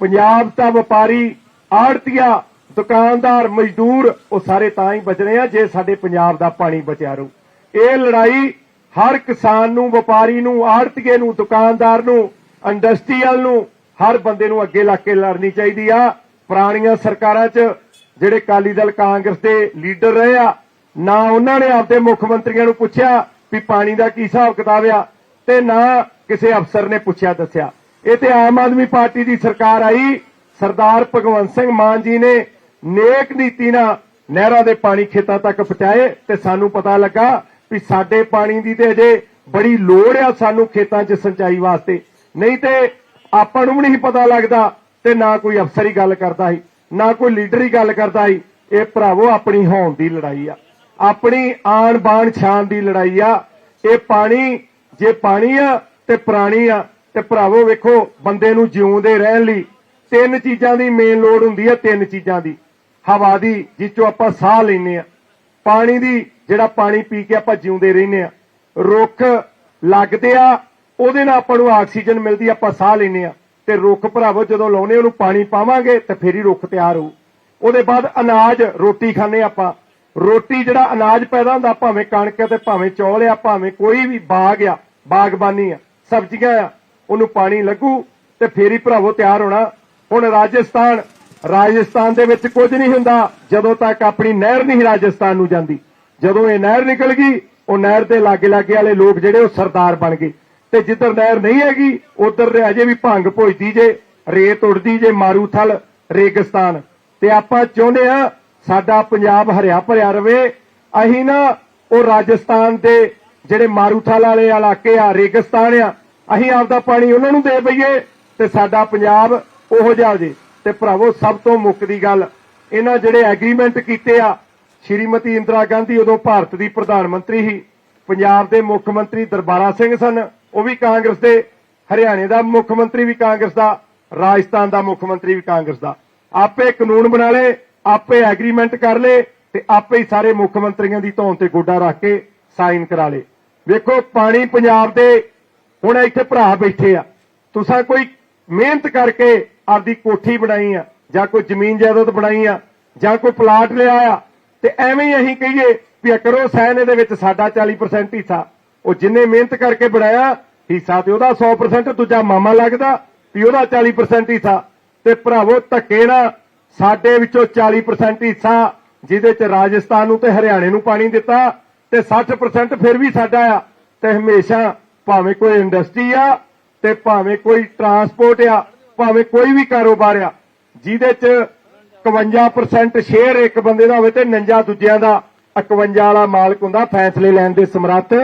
ਪੰਜਾਬ ਦਾ ਵਪਾਰੀ, ਆੜਤੀਆ, ਦੁਕਾਨਦਾਰ, ਮਜ਼ਦੂਰ, ਉਹ ਸਾਰੇ ਤਾਂ ਹੀ ਬਚਣੇ ਆ, ਜੇ ਸਾਡੇ ਪੰਜਾਬ ਦਾ ਪਾਣੀ ਬਚਿਆ ਰਹੂ। ਇਹ ਲੜਾਈ ਹਰ ਕਿਸਾਨ ਨੂੰ, ਵਪਾਰੀ ਨੂੰ, ਆੜਤੀਏ ਨੂੰ, ਦੁਕਾਨਦਾਰ ਨੂੰ, ਇੰਡਸਟਰੀਅਲ ਨੂੰ, ਹਰ ਬੰਦੇ ਨੂੰ ਅੱਗੇ ਲਾ ਕੇ ਲੜਨੀ ਚਾਹੀਦੀ ਆ। ਪੁਰਾਣੀਆਂ ਸਰਕਾਰਾਂ 'ਚ ਜਿਹੜੇ ਕਾਲੀ ਦਲ ਕਾਂਗਰਸ ਦੇ ਲੀਡਰ ਰਹੇ ਆ, ਨਾ ਉਹਨਾਂ ਨੇ ਆਪਦੇ ਮੁੱਖ ਮੰਤਰੀਆਂ ਨੂੰ ਪੁੱਛਿਆ ਵੀ ਪਾਣੀ ਦਾ ਕੀ ਹਿਸਾਬ ਕਿਤਾਬ ਆ, ਤੇ ਨਾ ਕਿਸੇ ਅਫਸਰ ਨੇ ਪੁੱਛਿਆ ਦੱਸਿਆ। ਇਹ ਤੇ ਆਮ ਆਦਮੀ ਪਾਰਟੀ ਦੀ ਸਰਕਾਰ ਆਈ, ਸਰਦਾਰ ਭਗਵੰਤ ਸਿੰਘ ਮਾਨ ਜੀ ਨੇ ਨੇਕ ਨੀਤੀ ਨਾਲ ਨਹਿਰਾਂ ਦੇ ਪਾਣੀ ਖੇਤਾਂ ਤੱਕ ਪਹੁੰਚਾਏ ਤੇ ਸਾਨੂੰ ਪਤਾ ਲੱਗਾ ਵੀ ਸਾਡੇ ਪਾਣੀ ਦੀ ਤੇ ਅਜੇ ਬੜੀ ਲੋੜ ਆ ਸਾਨੂੰ ਖੇਤਾਂ 'ਚ ਸਿੰਚਾਈ ਵਾਸਤੇ। ਨਹੀਂ ਤੇ ਆਪਾਂ ਨੂੰ ਵੀ ਨਹੀਂ ਪਤਾ ਲੱਗਦਾ ਤੇ ਨਾ ਕੋਈ ਅਫਸਰ ਹੀ ਗੱਲ ਕਰਦਾ ਸੀ। ਨਾ ਕੋਈ ਲੀਡਰ ਹੀ ਗੱਲ ਕਰਦਾ ਸੀ ਇਹ ਭਰਾਵੋ, ਆਪਣੀ ਹੋਣ ਦੀ ਲੜਾਈ ਆ। ਆਪਣੀ ਆਣ ਬਾਣ ਸ਼ਾਨ ਦੀ ਲੜਾਈ ਆ। ਇਹ ਪਾਣੀ, ਜੇ ਪਾਣੀ ਆ ਤੇ ਪ੍ਰਾਣੀ ਆ। ਤੇ ਭਰਾਵੋ, ਵੇਖੋ, ਬੰਦੇ ਨੂੰ ਜਿਉਂਦੇ ਰਹਿਣ ਲਈ ਤਿੰਨ ਚੀਜ਼ਾਂ ਦੀ ਮੇਨ ਲੋੜ ਹੁੰਦੀ ਹੈ ਤਿੰਨ ਚੀਜ਼ਾਂ ਦੀ। ਹਵਾ ਦੀ, ਜਿਸ ਚੋਂ ਆਪਾਂ ਸਾਹ ਲੈਂਦੇ ਆ। ਪਾਣੀ ਦੀ, ਜਿਹੜਾ ਪਾਣੀ ਪੀ ਕੇ ਆਪਾਂ ਜਿਉਂਦੇ ਰਹਿੰਦੇ ਆ। ਰੁੱਖ ਲੱਗਦੇ ਆ, ਉਹਦੇ ਨਾਲ ਆਪਾਂ ਨੂੰ ਆਕਸੀਜਨ ਮਿਲਦੀ ਆਪਾਂ ਸਾਹ ਲੈਂਦੇ ਆ। ਤੇ ਰੁੱਖ ਭਰਾਵੋ, ਜਦੋਂ ਲਾਉਨੇ ਉਹਨੂੰ ਪਾਣੀ ਪਾਵਾਂਗੇ ਤੇ ਫੇਰ ਹੀ ਰੁੱਖ ਤਿਆਰ ਹੋਊ ਉਹਦੇ ਬਾਅਦ ਅਨਾਜ, ਰੋਟੀ ਖਾਣੇ ਆਪਾਂ। ਰੋਟੀ ਜਿਹੜਾ ਅਨਾਜ ਪੈਦਾ ਹੁੰਦਾ, ਭਾਵੇਂ ਕਣਕ ਆ ਤੇ ਭਾਵੇਂ ਚੌਲ ਆ, ਭਾਵੇਂ ਕੋਈ ਵੀ ਬਾਗ ਆ, ਬਾਗਬਾਨੀ ਆ, ਸਬਜ਼ੀਆਂ ਆ, ਉਹਨੂੰ ਪਾਣੀ ਲੱਗੂ ਤੇ ਫੇਰ ਹੀ ਭਰਾਵੋ ਤਿਆਰ ਹੋਣਾ। ਹੁਣ ਰਾਜਸਥਾਨ ਰਾਜਸਥਾਨ ਦੇ ਵਿੱਚ ਕੁਝ ਨਹੀਂ ਹੁੰਦਾ, ਜਦੋਂ ਤੱਕ ਆਪਣੀ ਨਹਿਰ ਨਹੀਂ ਰਾਜਸਥਾਨ ਨੂੰ ਜਾਂਦੀ। ਜਦੋਂ ਇਹ ਨਹਿਰ ਨਿਕਲ ਗਈ, ਉਹ ਨਹਿਰ ਦੇ ਲਾਗੇ ਲਾਗੇ ਵਾਲੇ ਲੋਕ ਜਿਹੜੇ, ਉਹ ਸਰਦਾਰ ਬਣ ਗਏ। ਤੇ ਜਿੱਧਰ ਨਹਿਰ ਨਹੀਂ ਹੈਗੀ, ਉਧਰ ਅਜੇ ਵੀ ਭੰਗ ਭੁਜਦੀ ਜੇ, ਰੇਤ ਉੱਡਦੀ ਜੇ ਮਾਰੂਥਲ ਰੇਗਿਸਤਾਨ। ਤੇ ਆਪਾਂ ਚਾਹੁੰਦੇ ਆ ਸਾਡਾ ਪੰਜਾਬ ਹਰਿਆ ਭਰਿਆ ਰਵੇ। ਅਸੀਂ ਨਾ ਉਹ ਰਾਜਸਥਾਨ ਦੇ ਜਿਹੜੇ ਮਾਰੂਥਲ ਵਾਲੇ ਇਲਾਕੇ ਆ, ਰੇਗਿਸਤਾਨ ਆ, ਅਸੀਂ ਆਪਦਾ ਪਾਣੀ ਉਹਨਾਂ ਨੂੰ ਦੇ ਬਈਏ ਤੇ ਸਾਡਾ ਪੰਜਾਬ ਉਹੋ ਜਿਹਾ ਜੇ। ਤੇ ਭਰਾਵੋ, ਸਭ ਤੋਂ ਮੁੱਕਦੀ ਗੱਲ, ਇਹਨਾਂ ਜਿਹੜੇ ਐਗਰੀਮੈਂਟ ਕੀਤੇ ਆ, ਸ਼੍ਰੀਮਤੀ ਇੰਦਰਾ ਗਾਂਧੀ ਉਦੋਂ ਭਾਰਤ ਦੀ ਪ੍ਰਧਾਨ ਮੰਤਰੀ ਸੀ। ਪੰਜਾਬ ਦੇ ਮੁੱਖ ਮੰਤਰੀ ਦਰਬਾਰਾ ਸਿੰਘ ਸਨ। ਉਹ ਵੀ ਕਾਂਗਰਸ ਦੇ ਹਰਿਆਣੇ ਦਾ ਮੁੱਖ ਮੰਤਰੀ ਵੀ ਕਾਂਗਰਸ ਦਾ, ਰਾਜਸਥਾਨ ਦਾ ਮੁੱਖ ਮੰਤਰੀ ਵੀ ਕਾਂਗਰਸ ਦਾ। ਆਪੇ ਕਾਨੂੰਨ ਬਣਾ ਲਏ, ਆਪੇ ਐਗਰੀਮੈਂਟ ਕਰ ਲਏ ਤੇ ਆਪੇ ਹੀ ਸਾਰੇ ਮੁੱਖ ਮੰਤਰੀਆਂ ਦੀ ਧੌਣ ਤੇ ਗੋਡਾ ਰੱਖ ਕੇ ਸਾਈਨ ਕਰਾ ਲਏ। ਵੇਖੋ, ਪਾਣੀ ਪੰਜਾਬ ਦੇ ਹੁਣ ਇੱਥੇ ਭਰਾ ਬੈਠੇ ਆ। ਤੁਸੀਂ ਕੋਈ ਮਿਹਨਤ ਕਰਕੇ ਆਪਦੀ ਕੋਠੀ ਬਣਾਈ ਆ, ਜਾਂ ਕੋਈ ਜ਼ਮੀਨ ਜਾਇਦਾਦ ਬਣਾਈ ਆ, ਜਾਂ ਕੋਈ ਪਲਾਟ ਲਿਆ ਆ, ਤੇ ਐਵੇਂ ਹੀ ਅਸੀਂ ਕਹੀਏ ਵੀ ਕਰੋ, ਸੈਨ ਇਹਦੇ ਵਿੱਚ ਸਾਡਾ 40% ਹਿੱਸਾ। ਉਹ ਜਿੰਨੇ ਮਿਹਨਤ ਕਰਕੇ ਬਣਾਇਆ, ਹਿੱਸਾ ਤੇ ਉਹਦਾ 100% ਦੂਜਾ ਮਾਮਾ ਲੱਗਦਾ, ਵੀ ਉਹਦਾ 40% ਹਿੱਸਾ। ਤੇ ਭਰਾਵੋ, ਧੱਕੇ ਨਾ ਸਾਡੇ ਵਿੱਚੋਂ 40% ਹਿੱਸਾ, ਜਿਹਦੇ ਚ ਰਾਜਸਥਾਨ ਨੂੰ ਤੇ ਹਰਿਆਣੇ ਨੂੰ ਪਾਣੀ ਦਿੱਤਾ, ਤੇ 60% ਫਿਰ ਵੀ ਸਾਡਾ ਆ। ਤੇ ਹਮੇਸ਼ਾ ਭਾਵੇਂ ਕੋਈ ਇੰਡਸਟਰੀ ਆ, ਤੇ ਭਾਵੇਂ ਕੋਈ ਟਰਾਂਸਪੋਰਟ ਆ, ਭਾਵੇਂ ਕੋਈ ਵੀ ਕਾਰੋਬਾਰ ਆ, ਜਿਹਦੇ ਚ 51% ਸ਼ੇਅਰ ਇੱਕ ਬੰਦੇ ਦਾ ਹੋਵੇ ਤੇ 49 ਦੂਜਿਆਂ ਦਾ 51 ਵਾਲਾ ਮਾਲਕ ਹੁੰਦਾ, ਫੈਸਲੇ ਲੈਣ ਦੇ ਸਮਰੱਥ।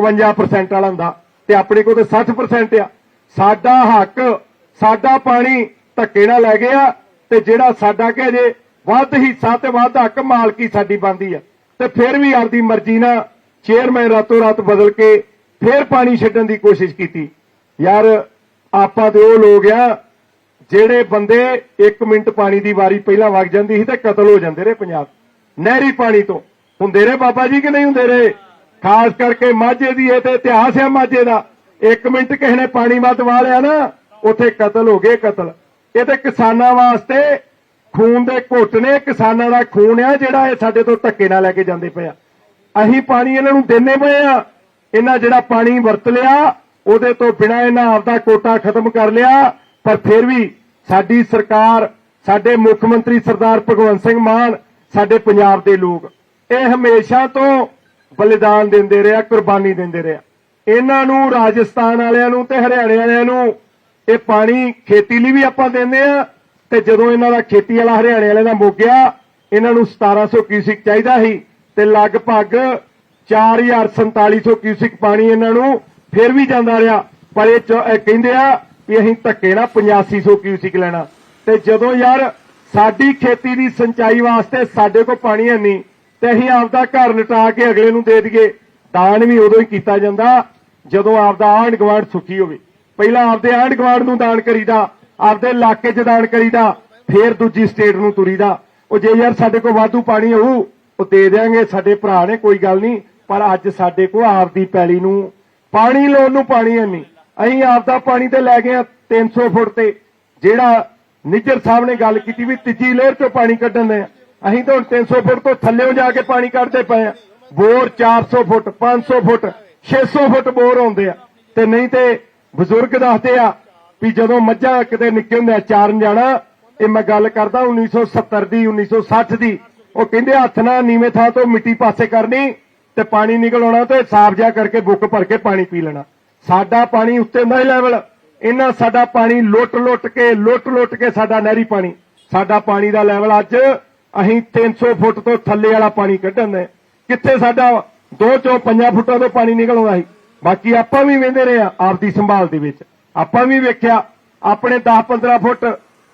51% ਵਾਲਾ ਹੁੰਦਾ ਤੇ ਆਪਣੇ ਕੋਲ ਤੇ 60% ਆ। ਸਾਡਾ ਹੱਕ, ਸਾਡਾ ਪਾਣੀ ਧੱਕੇ ਨਾਲ ਲੈ ਗਿਆ ਤੇ ਜਿਹੜਾ ਸਾਡਾ ਕਿ ਜੇ ਵੱਧ ਹਿੱਸਾ ਤੇ ਵੱਧ ਹੱਕ ਮਾਲਕੀ ਸਾਡੀ ਬੰਦੀ ਆ। ਤੇ ਫਿਰ ਵੀ ਆਪਦੀ ਮਰਜ਼ੀ ਨਾਲ ਚੇਅਰਮੈਨ ਰਾਤੋਂ ਰਾਤ ਬਦਲ ਕੇ ਫਿਰ ਪਾਣੀ ਛੱਡਣ ਦੀ ਕੋਸ਼ਿਸ਼ ਕੀਤੀ। ਯਾਰ, ਆਪਾਂ ਤੇ ਉਹ ਲੋਕ ਆ, ਜਿਹੜੇ ਬੰਦੇ 1 ਮਿੰਟ ਪਾਣੀ ਦੀ ਵਾਰੀ ਪਹਿਲਾਂ ਵਗ ਜਾਂਦੀ ਸੀ ਤੇ ਕਤਲ ਹੋ ਜਾਂਦੇ ਰਹੇ ਪੰਜਾਬ। ਨਹਿਰੀ ਪਾਣੀ ਤੋਂ। ਹੁੰਦੇ ਰਹੇ ਬਾਬਾ ਜੀ ਕਿ ਨਹੀਂ ਹੁੰਦੇ ਰਹੇ? ਖਾਸ ਕਰਕੇ ਮਾਝੇ ਦੀ ਇਹ ਤੇ ਇਤਿਹਾਸ ਹੈ ਮਾਝੇ ਦਾ। 1 ਮਿੰਟ ਕਿਸੇ ਨੇ ਪਾਣੀ ਵੱਧ ਵਾ ਲਿਆ ਨਾ, ਉੱਥੇ ਕਤਲ ਹੋ ਗਏ ਕਤਲ। ਇਹ ਤੇ ਕਿਸਾਨਾਂ ਵਾਸਤੇ ਖੂਨ ਦੇ ਘੁੱਟ ਨੇ, ਕਿਸਾਨਾਂ ਦਾ ਖੂਨ ਆ ਜਿਹੜਾ ਇਹ ਸਾਡੇ ਤੋਂ ਧੱਕੇ ਨਾਲ ਲੈ ਕੇ ਜਾਂਦੇ ਪਏ ਆ। ਅਸੀਂ ਪਾਣੀ ਇਹਨਾਂ ਨੂੰ ਦਿੰਨੇ ਪਏ ਆ। ਇਹਨਾਂ ਜਿਹੜਾ ਪਾਣੀ ਵਰਤ ਲਿਆ, ਉਹਦੇ ਤੋਂ ਬਿਨਾ ਇਹਨਾਂ ਆਪਦਾ ਕੋਟਾ ਖਤਮ ਕਰ ਲਿਆ। ਪਰ ਫਿਰ ਵੀ ਸਾਡੀ ਸਰਕਾਰ, ਸਾਡੇ ਮੁੱਖ ਮੰਤਰੀ ਸਰਦਾਰ ਭਗਵੰਤ ਸਿੰਘ ਮਾਨ, ਸਾਡੇ ਪੰਜਾਬ ਦੇ ਲੋਕ, ਇਹ ਹਮੇਸ਼ਾ ਤੋਂ ਬਲੀਦਾਨ ਦਿੰਦੇ ਰਿਹਾ, ਕੁਰਬਾਨੀ ਦਿੰਦੇ ਰਿਹਾ। ਇਹਨਾਂ ਨੂੰ, ਰਾਜਸਥਾਨ ਵਾਲਿਆਂ ਨੂੰ ਤੇ ਹਰਿਆਣੇ ਵਾਲਿਆਂ ਨੂੰ ਇਹ ਪਾਣੀ ਖੇਤੀ ਲਈ ਵੀ ਆਪਾਂ ਦਿੰਦੇ ਆ ਤੇ ਜਦੋਂ ਇਹਨਾਂ ਦਾ ਖੇਤੀ ਵਾਲਾ ਹਰਿਆਣੇ ਵਾਲੇ ਦਾ ਮੁੱਕ ਗਿਆ, ਇਹਨਾਂ ਨੂੰ 1700 ਕਿਊਸਿਕ ਚਾਹੀਦਾ ਸੀ ਤੇ ਲਗਭਗ 4400 ਕਿਊਸਿਕ ਪਾਣੀ ਇਹਨਾਂ ਨੂੰ ਫਿਰ ਵੀ ਜਾਂਦਾ ਰਿਹਾ। ਪਰ ਇਹ ਇਹ ਕਹਿੰਦੇ ਆ ਵੀ ਅਸੀਂ ਧੱਕੇ ਨਾਲ 8500 ਕਿਊਸਿਕ ਲੈਣਾ। ਤੇ ਜਦੋਂ ਯਾਰ ਸਾਡੀ ਖੇਤੀ ਦੀ ਸਿੰਚਾਈ ਵਾਸਤੇ ਸਾਡੇ ਕੋਲ ਪਾਣੀ ਹੈ ਨਹੀਂ ਤੇ ਅਸੀਂ ਆਪਦਾ ਘਰ ਲਟਾ ਕੇ ਅਗਲੇ ਨੂੰ ਦੇ ਦਈਏ। ਦਾਨ ਵੀ ਉਦੋਂ ਹੀ ਕੀਤਾ ਜਾਂਦਾ, ਜਦੋਂ ਆਪਦਾ ਆਂਢ ਗੁਆਂਢ ਸੁਖੀ ਹੋਵੇ। ਪਹਿਲਾਂ ਆਪਦੇ ਆਂਢ ਗੁਆਂਢ ਨੂੰ ਦਾਨ ਕਰੀਦਾ, ਆਪਦੇ ਇਲਾਕੇ 'ਚ ਦਾਨ ਕਰੀਦਾ, ਫੇਰ ਦੂਜੀ ਸਟੇਟ ਨੂੰ ਤੁਰੀਦਾ। ਉਹ ਜੇ ਯਾਰ ਸਾਡੇ ਕੋਲ ਵਾਧੂ ਪਾਣੀ ਹੋਊ, ਉਹ ਦੇ ਦੇਾਂਗੇ ਸਾਡੇ ਭਰਾ ਨੇ, ਕੋਈ ਗੱਲ ਨਹੀਂ। ਪਰ ਅੱਜ ਸਾਡੇ ਕੋਲ ਆਪਦੀ ਪੈਲੀ ਨੂੰ, ਪਾਣੀ ਲਾਉਣ ਨੂੰ ਪਾਣੀ ਹੈ ਨਹੀਂ। ਅਸੀਂ ਆਪਦਾ ਪਾਣੀ ਤੇ ਲੈ ਗਏ ਆ 300 ਫੁੱਟ ਤੇ, ਜਿਹੜਾ ਨਿੱਜਰ ਸਾਹਿਬ ਨੇ ਗੱਲ ਕੀਤੀ ਵੀ ਤੀਜੀ ਲੇਅਰ ਚੋਂ ਪਾਣੀ ਕੱਢਣ ਦੇ ਆ। ਅਸੀਂ ਤਾਂ ਹੁਣ 300 ਫੁੱਟ ਤੋਂ ਥੱਲੇੋਂ ਜਾ ਕੇ ਪਾਣੀ ਕੱਢਦੇ ਪਏ ਆ। ਬੋਰ 400 ਫੁੱਟ 500 ਫੁੱਟ 600 ਫੁੱਟ ਬੋਰ ਆਉਂਦੇ ਆ। ਤੇ ਨਹੀਂ ਤੇ ਬਜ਼ੁਰਗ ਦੱਸਦੇ ਆ ਵੀ ਜਦੋਂ ਮੱਝਾਂ ਕਿਤੇ ਨਿੱਕੇ ਹੁੰਦੇ ਆ, ਚਾਰਨ ਜਾਣਾ, ਇਹ ਮੈਂ ਗੱਲ ਕਰਦਾ 1970 ਦੀ 1960 ਦੀ। ਉਹ ਕਹਿੰਦੇ ਹੱਥ ਨਾਲ ਨੀਵੇਂ ਥਾਂ ਤੋਂ ਮਿੱਟੀ ਪਾਸੇ ਕਰਨੀ ਤੇ ਪਾਣੀ ਨਿਕਲ ਆਉਣਾ ਤੇ ਸਾਫ਼ ਜਾ ਕਰਕੇ ਬੁੱਕ ਭਰ ਕੇ ਪਾਣੀ ਪੀ ਲੈਣਾ। ਸਾਡਾ ਪਾਣੀ ਉੱਤੇ ਹੁੰਦਾ ਹੀ ਲੈਵਲ ਇਹਨਾਂ ਸਾਡਾ ਪਾਣੀ ਲੁੱਟ-ਲੁੱਟ ਕੇ ਲੁੱਟ-ਲੁੱਟ ਕੇ ਸਾਡਾ ਨਹਿਰੀ ਪਾਣੀ। ਸਾਡਾ ਪਾਣੀ ਦਾ ਲੈਵਲ ਅੱਜ ਅਸੀਂ 300 ਫੁੱਟ ਤੋਂ ਥੱਲੇ ਵਾਲਾ ਪਾਣੀ ਕੱਢਣ ਦੇ। ਕਿੱਥੇ ਸਾਡਾ 2 ਚੋਂ 5 ਫੁੱਟਾਂ ਤੋਂ ਪਾਣੀ ਨਿਕਲ ਆਉਂਦਾ ਸੀ। ਬਾਕੀ ਆਪਾਂ ਵੀ ਵੇਂਦੇ ਰਹੇ ਆ ਆਪਦੀ ਸੰਭਾਲ ਦੇ ਵਿੱਚ। ਆਪਾਂ ਵੀ ਵੇਖਿਆ, ਆਪਣੇ 10-15 ਫੁੱਟ,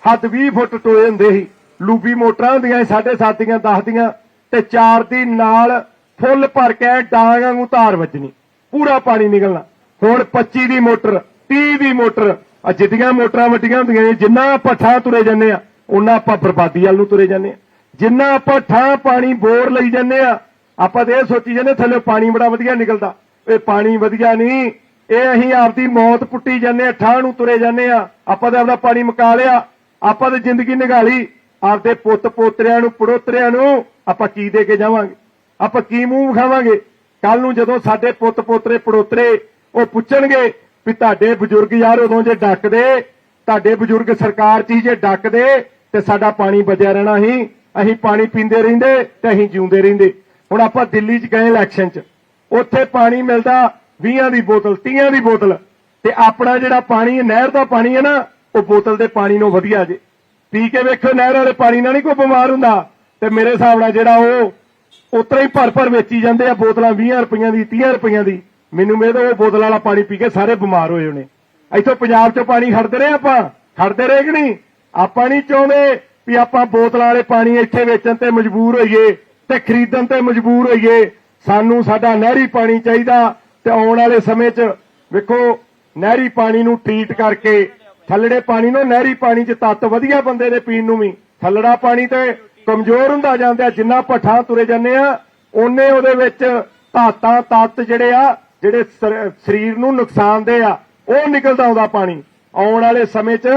ਹੱਦ 20 ਫੁੱਟ ਟੋਏ ਹੁੰਦੇ ਸੀ। ਲੂਬੀ ਮੋਟਰਾਂ ਹੁੰਦੀਆਂ ਸੀ, ਸਾਢੇ ਸੱਤ ਦੀਆਂ 10 ਦੀਆਂ, ਤੇ ਚਾਰ ਦੀ ਨਾਲ ਫੁੱਲ ਭਰ ਕੇ ਡਾਂਗ ਵਾਂਗੂ ਧਾਰ ਵੱਜਣੀ। ਪੂਰਾ ਪਾਣੀ ਨਿਕਲਣਾ। ਹੁਣ 25 ਦੀ ਮੋਟਰ 30 ਦੀ ਮੋਟਰ ਆ ਜਿੱਡੀਆਂ ਮੋਟਰਾਂ ਵੱਡੀਆਂ ਹੁੰਦੀਆਂ ਨੇ, ਜਿੰਨਾ ਆਪਾਂ ਤੁਰੇ ਜਾਂਦੇ ਆ ਉਹਨਾਂ ਆਪਾਂ ਬਰਬਾਦੀ ਵੱਲ ਨੂੰ ਤੁਰੇ ਜਾਂਦੇ ਆ ਜਿੰਨਾ ਆਪਾਂ ਠਾਂ ਪਾਣੀ ਬੋਰ ਲਈ ਜਾਂਦੇ ਆ, ਆਪਾਂ ਤੇ ਇਹ ਸੋਚੀ ਜਾਂਦੇ ਥੱਲੇ ਪਾਣੀ ਬੜਾ ਵਧੀਆ ਨਿਕਲਦਾ। ਇਹ ਪਾਣੀ ਵਧੀਆ ਨਹੀਂ, ਇਹ ਅਸੀਂ ਆਪਦੀ ਮੌਤ ਪੁੱਟੀ ਜਾਂਦੇ ਆ ਠਾਂ ਨੂੰ ਤੁਰੇ ਜਾਂਦੇ ਆ। ਆਪਾਂ ਤੇ ਆਪਦਾ ਪਾਣੀ ਮਕਾ ਲਿਆ, ਆਪਾਂ ਤੇ ਜ਼ਿੰਦਗੀ ਨਿਗਾਲੀ ਆਪਦੇ ਪੁੱਤ ਪੋਤਰਿਆਂ ਨੂੰ, ਪੜੋਤਰਿਆਂ ਨੂੰ ਆਪਾਂ ਕੀ ਦੇ ਕੇ ਜਾਵਾਂਗੇ? ਆਪਾਂ ਕੀ ਮੂੰਹ ਵਿਖਾਵਾਂਗੇ? ਕੱਲ ਨੂੰ ਜਦੋਂ ਸਾਡੇ ਪੁੱਤ ਪੋਤਰੇ, ਪੜੋਤਰੇ ਉਹ ਪੁੱਛਣਗੇ ਵੀ ਤੁਹਾਡੇ ਬਜ਼ੁਰਗ ਯਾਰ ਉਦੋਂ ਜੇ ਡੱਕਦੇ, ਤੁਹਾਡੇ ਬਜ਼ੁਰਗ ਸਰਕਾਰ 'ਚ ਹੀ ਜੇ ਡੱਕਦੇ, ਤੇ ਸਾਡਾ ਪਾਣੀ ਬਚਿਆ ਰਹਿਣਾ ਸੀ ਅਸੀਂ ਪਾਣੀ ਪੀਂਦੇ ਰਹਿੰਦੇ ਤੇ ਅਸੀਂ ਜਿਉਂਦੇ ਰਹਿੰਦੇ। ਹੁਣ ਆਪਾਂ ਦਿੱਲੀ 'ਚ ਗਏ ਇਲੈਕਸ਼ਨ 'ਚ। ਉੱਥੇ ਪਾਣੀ ਮਿਲਦਾ 20 ਦੀ ਬੋਤਲ 30 ਦੀ ਬੋਤਲ। ਤੇ ਆਪਣਾ ਜਿਹੜਾ ਪਾਣੀ ਹੈ ਨਹਿਰ ਦਾ ਪਾਣੀ ਹੈ ਨਾ, ਉਹ ਬੋਤਲ ਦੇ ਪਾਣੀ ਨੂੰ ਵਧੀਆ ਜੇ। ਪੀ ਕੇ ਵੇਖੋ, ਨਹਿਰ ਵਾਲੇ ਪਾਣੀ ਨਾਲ ਨਹੀਂ ਕੋਈ ਬਿਮਾਰ ਹੁੰਦਾ। ਤੇ ਮੇਰੇ ਹਿਸਾਬ ਨਾਲ ਜਿਹੜਾ ਉਹ, ਉਤਰਾ ਹੀ ਭਰ ਭਰ ਵੇਚੀ ਜਾਂਦੇ ਆ ਬੋਤਲਾਂ 20 ਰੁਪਈਆਂ ਦੀ 30 ਰੁਪਈਆਂ ਦੀ। ਮੈਨੂੰ ਮੇਦ ਉਹ ਬੋਤਲ ਵਾਲਾ ਪਾਣੀ ਪੀ ਕੇ ਸਾਰੇ ਬਿਮਾਰ ਹੋਏ ਹੋਣੇ। ਇੱਥੋਂ ਪੰਜਾਬ 'ਚੋਂ ਪਾਣੀ ਖੜਦੇ ਰਹੇ ਆਪਾਂ? ਖੜਦੇ ਰਹੇ ਕਿ ਨਹੀਂ? ਆਪਾਂ ਨਹੀਂ ਚਾਹੁੰਦੇ ਵੀ ਆਪਾਂ ਬੋਤਲਾਂ ਵਾਲੇ ਪਾਣੀ ਇੱਥੇ ਵੇਚਣ ਤੇ ਮਜਬੂਰ ਹੋਈਏ ਤੇ ਖਰੀਦਣ ਤੇ ਮਜਬੂਰ ਹੋਈਏ, ਸਾਨੂੰ ਸਾਡਾ ਨਹਿਰੀ ਪਾਣੀ ਚਾਹੀਦਾ ਤੇ ਆਉਣ ਵਾਲੇ ਸਮੇਂ 'ਚ ਵੇਖੋ, ਨਹਿਰੀ ਪਾਣੀ ਨੂੰ ਟ੍ਰੀਟ ਕਰਕੇ, ਥੱਲੜੇ ਪਾਣੀ ਨੂੰ ਨਹਿਰੀ ਪਾਣੀ 'ਚ ਤੱਤ ਵਧੀਆ ਬੰਦੇ ਦੇ ਪੀਣ ਨੂੰ ਵੀ। ਥੱਲੜਾ ਪਾਣੀ ਤੇ ਕਮਜ਼ੋਰ ਹੁੰਦਾ ਜਾਂਦਾ, ਜਿੰਨਾ ਪੱਠਾ ਤੁਰੇ ਜਾਂਦੇ ਆ ਉਹਨੇ ਉਹਦੇ ਵਿੱਚ ਧਾਤਾਂ, ਤੱਤ ਜਿਹੜੇ ਆ, ਜਿਹੜੇ ਸਰੀਰ ਨੂੰ ਨੁਕਸਾਨਦੇ ਆ, ਉਹ ਨਿਕਲਦਾ ਆਉਂਦਾ ਪਾਣੀ। ਆਉਣ ਵਾਲੇ ਸਮੇਂ 'ਚ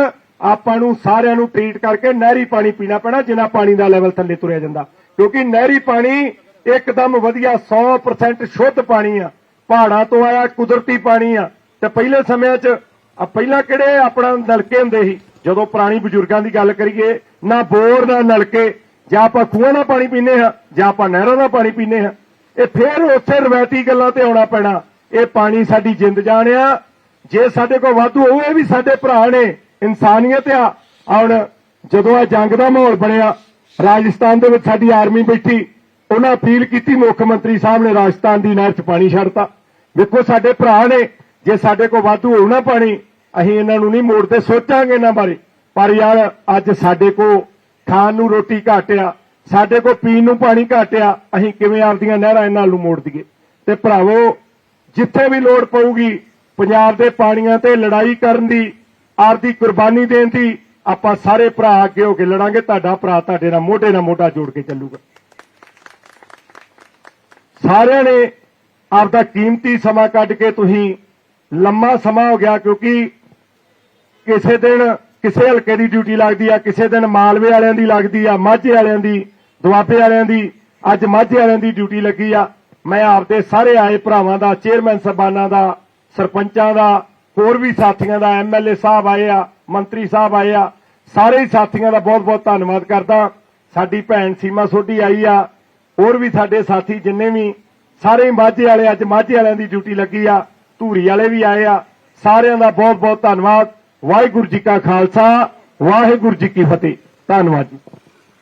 ਆਪਾਂ ਨੂੰ ਸਾਰਿਆਂ ਨੂੰ ਟ੍ਰੀਟ ਕਰਕੇ ਨਹਿਰੀ ਪਾਣੀ ਪੀਣਾ ਪੈਣਾ, ਜਿੰਨਾ ਪਾਣੀ ਦਾ ਲੈਵਲ ਥੱਲੇ ਤੁਰਿਆ ਜਾਂਦਾ। ਕਿਉਂਕਿ ਨਹਿਰੀ ਪਾਣੀ ਇੱਕਦਮ ਵਧੀਆ 100% ਸ਼ੁੱਧ ਪਾਣੀ ਆ। ਪਹਾੜਾਂ ਤੋਂ ਆਇਆ, ਕੁਦਰਤੀ ਪਾਣੀ ਆ। ਤੇ ਪਹਿਲੇ ਸਮਿਆਂ 'ਚ, ਆ ਪਹਿਲਾਂ ਕਿਹੜੇ ਆਪਣਾ ਨਲਕੇ ਹੁੰਦੇ ਸੀ? ਜਦੋਂ ਪੁਰਾਣੀ ਬਜ਼ੁਰਗਾਂ ਦੀ ਗੱਲ ਕਰੀਏ, ਨਾ ਬੋਰ, ਨਾ ਨਲਕੇ। ਜਾਂ ਆਪਾਂ ਖੂਹਾਂ ਦਾ ਪਾਣੀ ਪੀਂਦੇ ਹਾਂ, ਜਾਂ ਆਪਾਂ ਨਹਿਰਾਂ ਦਾ ਪਾਣੀ ਪੀਂਦੇ ਹਾਂ। ਇਹ ਫੇਰ ਉੱਥੇ ਰਵਾਇਤੀ ਗੱਲਾਂ ਤੇ ਆਉਣਾ ਪੈਣਾ। ਇਹ ਪਾਣੀ ਸਾਡੀ ਜਿੰਦ ਜਾਨ ਆ। ਜੇ ਸਾਡੇ ਕੋਲ ਵਾਧੂ ਹੋਊ, ਇਹ ਵੀ ਸਾਡੇ ਭਰਾ ਨੇ। ਇਨਸਾਨੀਅਤ ਆ। ਹੁਣ ਜਦੋਂ ਇਹ ਜੰਗ ਦਾ ਮਾਹੌਲ ਬਣਿਆ, ਰਾਜਸਥਾਨ ਦੇ ਵਿੱਚ ਸਾਡੀ ਆਰਮੀ ਬੈਠੀ, ਉਹਨਾਂ ਅਪੀਲ ਕੀਤੀ ਮੁੱਖ ਮੰਤਰੀ ਸਾਹਿਬ ਨੇ ਰਾਜਸਥਾਨ ਦੀ ਨਹਿਰ 'ਚ ਪਾਣੀ ਛੱਡਤਾ। ਵੇਖੋ ਸਾਡੇ ਭਰਾ ਨੇ, ਜੇ ਸਾਡੇ ਕੋਲ ਵਾਧੂ ਹੋਣਾ ਪਾਣੀ, ਅਸੀਂ ਇਹਨਾਂ ਨੂੰ ਨਹੀਂ ਮੋੜਦੇ, ਸੋਚਾਂਗੇ ਇਹਨਾਂ ਬਾਰੇ। ਪਰ ਯਾਰ, ਅੱਜ ਸਾਡੇ ਕੋਲ ਖਾਣ ਨੂੰ ਰੋਟੀ ਘੱਟ ਆ ਸਾਡੇ ਕੋਲ ਪੀਣ ਨੂੰ ਪਾਣੀ ਘੱਟ ਆ ਅਸੀਂ ਕਿਵੇਂ ਆਪਦੀਆਂ ਨਹਿਰਾਂ ਇਹਨਾਂ ਨੂੰ ਮੋੜ ਦਈਏ? ਤੇ ਭਰਾਵੋ, ਜਿੱਥੇ ਵੀ ਲੋੜ ਪਊਗੀ, ਪੰਜਾਬ ਦੇ ਪਾਣੀਆਂ ਤੇ ਲੜਾਈ ਕਰਨ ਦੀ ਆਪਦੀ ਕੁਰਬਾਨੀ ਦੇਣ ਦੀ ਆਪਾਂ ਸਾਰੇ ਭਰਾ ਅੱਗੇ ਹੋ ਕੇ ਲੜਾਂਗੇ, ਤੁਹਾਡਾ ਭਰਾ ਤੁਹਾਡੇ ਨਾਲ ਮੋਢੇ ਨਾਲ ਮੋਢਾ ਜੋੜ ਕੇ ਚੱਲੂਗਾ। ਸਾਰਿਆਂ ਨੇ ਆਪਦਾ ਕੀਮਤੀ ਸਮਾਂ ਕੱਢ ਕੇ ਤੁਸੀਂ ਲੰਮਾ ਸਮਾਂ ਹੋ ਗਿਆ, ਕਿਉਂਕਿ ਕਿਸੇ ਦਿਨ ਕਿਸੇ ਹਲਕੇ ਦੀ ਡਿਊਟੀ ਲੱਗਦੀ ਆ, ਕਿਸੇ ਦਿਨ ਮਾਲਵੇ ਵਾਲਿਆਂ ਦੀ ਲੱਗਦੀ ਆ, ਮਾਝੇ ਵਾਲਿਆਂ ਦੀ, ਦੁਆਬੇ ਵਾਲਿਆਂ ਦੀ, ਅੱਜ ਮਾਝੇ ਵਾਲਿਆਂ ਦੀ ਡਿਊਟੀ ਲੱਗੀ ਆ। ਮੈਂ ਆਪਦੇ ਸਾਰੇ ਆਏ ਭਰਾਵਾਂ ਦਾ ਚੇਅਰਮੈਨ ਸਰਬਾਨਾਂ ਦਾ, ਸਰਪੰਚਾਂ ਦਾ ਹੋਰ ਵੀ ਸਾਥੀਆਂ ਦਾ ਐਮਐਲਏ ਸਾਹਿਬ ਆਏ ਆ, ਮੰਤਰੀ ਸਾਹਿਬ ਆਏ ਆ, ਸਾਰੇ ਸਾਥੀਆਂ ਦਾ ਬਹੁਤ-ਬਹੁਤ ਧੰਨਵਾਦ ਕਰਦਾ। ਸਾਡੀ ਭੈਣ ਸੀਮਾ ਸੋਢੀ ਆਈ ਆ, ਹੋਰ ਵੀ ਸਾਡੇ ਸਾਥੀ ਜਿੰਨੇ ਵੀ, ਸਾਰੇ ਹੀ ਮਾਝੇ ਵਾਲੇ, ਅੱਜ ਮਾਝੇ ਵਾਲਿਆਂ ਦੀ ਡਿਊਟੀ ਲੱਗੀ ਆ, ਧੂਰੀ ਵਾਲੇ ਵੀ ਆਏ ਆ, ਸਾਰਿਆਂ ਦਾ ਬਹੁਤ ਬਹੁਤ ਧੰਨਵਾਦ। ਵਾਹਿਗੁਰੂ ਜੀ ਕਾ ਖਾਲਸਾ, ਵਾਹਿਗੁਰੂ ਜੀ ਕੀ ਫਤਿਹ। ਧੰਨਵਾਦ ਜੀ।